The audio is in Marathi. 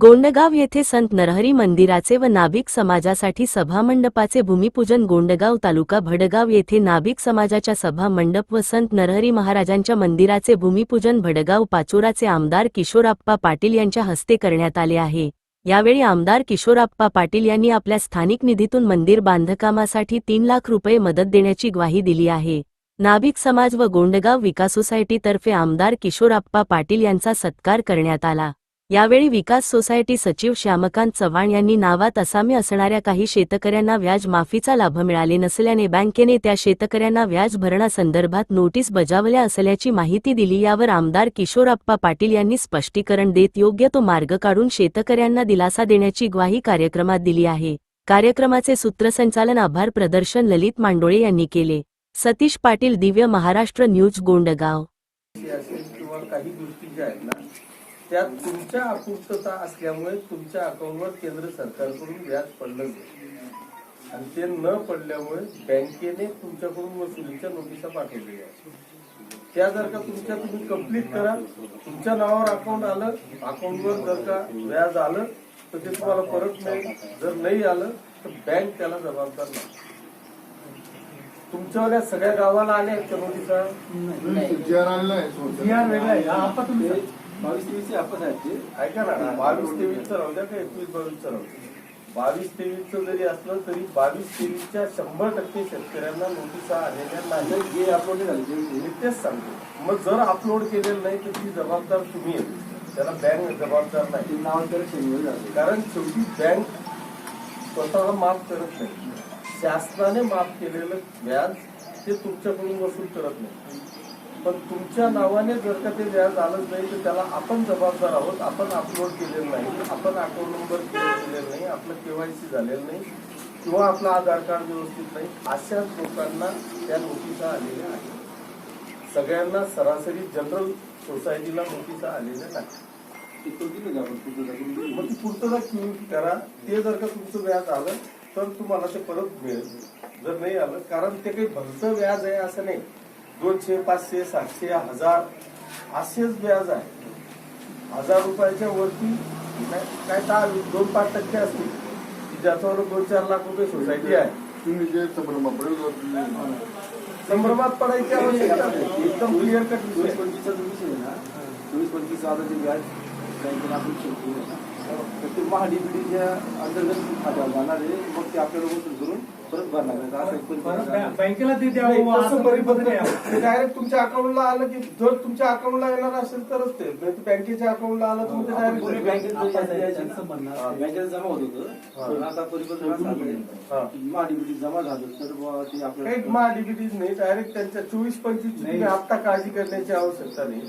गोंडगाव येथे संत नरहरी मंदिराचे व नाभिक समाजासाठी सभामंडपाचे भूमिपूजन गोंडगाव तालुका भडगाव येथे नाभिक समाजाच्या सभा मंडप व संत नरहरी महाराजांच्या मंदिराचे भूमिपूजन भडगाव पाचोराचे आमदार किशोराप्पा पाटील यांच्या हस्ते करण्यात आले आहे. यावेळी आमदार किशोराप्पा पाटील यांनी आपल्या स्थानिक निधीतून मंदिर बांधकामासाठी तीन लाख रुपये मदत देण्याची ग्वाही दिली आहे. नाभिक समाज व गोंडगाव विकास सोसायटीतर्फे आमदार किशोराप्पा पाटील यांचा सत्कार करण्यात आला. यावेळी विकास सोसायटी सचिव श्यामकांत चव्हाण यांनी नावात असामी असणाऱ्या काही शेतकऱ्यांना व्याज माफीचा लाभ मिळाले नसल्याने बँकेने त्या शेतकऱ्यांना व्याज भरणासंदर्भात नोटीस बजावल्या असल्याची माहिती दिली. यावर आमदार किशोरप्पा पाटील यांनी स्पष्टीकरण देत योग्य तो मार्ग काढून शेतकऱ्यांना दिलासा देण्याची ग्वाही कार्यक्रमात दिली आहे. कार्यक्रमाचे सूत्रसंचालन आभार प्रदर्शन ललित मांडोळे यांनी केले. सतीश पाटील दिव्य महाराष्ट्र न्यूज गोंडगाव. गोष्टी असेल किंवा काही गोष्टी ज्या आहेत ना त्या तुमच्या अपूर्तता असल्यामुळे तुमच्या अकाउंटवर केंद्र सरकारकडून व्याज पडलं नाही. आणि ते न पडल्यामुळे बँकेने तुमच्याकडून वसुलीच्या नोटिसा पाठवलेल्या आहेत त्या जर का तुमच्या तुम्ही कंप्लीट करा तुमच्या नावावर अकाउंट आलं अकाउंटवर जर का व्याज आलं तर ते तुम्हाला परत मिळेल. जर नाही आलं तर बँक त्याला जबाबदार नाही. तुमच्यावाल्या सगळ्या गावाला आल्या आहेत त्या नोटिसा? बावीस तेवीसचे आपण ऐका ना बावीस तेवीसचं राहू द्या का एकवीस बावीसचं राहू बावीस तेवीसचं जरी असलं तरी बावीस तेवीसच्या शंभर टक्के शेतकऱ्यांना नोटिसा आलेल्या नाही. जे अपलोड झाले मी तेच सांगतो. मग जर अपलोड केलेलं नाही तर ती जबाबदार तुम्ही आहे. त्याला बँक जबाबदार नाही. नाव झाले. कारण शेवटी बँक स्वतःला माफ करत नाही. शासनाने माफ केलेलं व्याज ते तुमच्याकडून वसूल करत नाही. पण तुमच्या नावाने जर का ते व्याज आलंच नाही तर त्याला आपण जबाबदार आहोत. आपण अपलोड केलेलं नाही. आपण अकाउंट नंबर क्लिअर केलेला नाही. आपलं केवायसी झालेलं नाही. किंवा आपलं आधार कार्ड व्यवस्थित नाही. अशाच लोकांना त्या नोटिसा आलेल्या आहेत. सगळ्यांना सरासरी जनरल सोसायटीला नोटिसा आलेल्या नाही. मग ती पूर्तता करा. ते जर का तुमचं व्याज आलं तर तुम्हाला ते परत मिळेल. जर नाही आलं कारण ते काही भलतं व्याज आहे असं नाही. दोनशे पाचशे सातशे हजार असेच व्याज आहे. हजार रुपयाच्या वरती काय दहा दोन पाच टक्के असतील. ज्याच्यावर दोन चार लाख रुपये सोसायटी आहे. तुम्ही जे संभ्रमात पडायची आवश्यकता एकदम क्लिअर कट आहे. पंचवीसचा जो विषय ना चोवीस पंचवीस आता जे व्याज बँकेने आपण ना तर ते महाडीबीडीच्या अंतर्गत खात्यावर जाणार आहे. मग ते आपल्याला वसूल करून परत भरणार आहे असं एक आहे. बँकेला ते नाही, द्यावं तसं असं परिपत्रक. ते डायरेक्ट तुमच्या अकाउंटला आलं की जर तुमच्या अकाउंटला येणार असेल तरच ते नाही तर बँकेच्या अकाउंटला आलं तर मग ते आपण पूर्वी डायरेक्ट बँकेत ना. हा, बँकेत जमा होत. होतं पण आता परिपत्रक असं आलंय हा. की जमा झालं तर बुवा ते काही आपल्याला महाडीबीटीज नाही डायरेक्ट त्यांच्या चोवीस पंचवीस तुम्ही आता काळजी करण्याची आवश्यकता नाही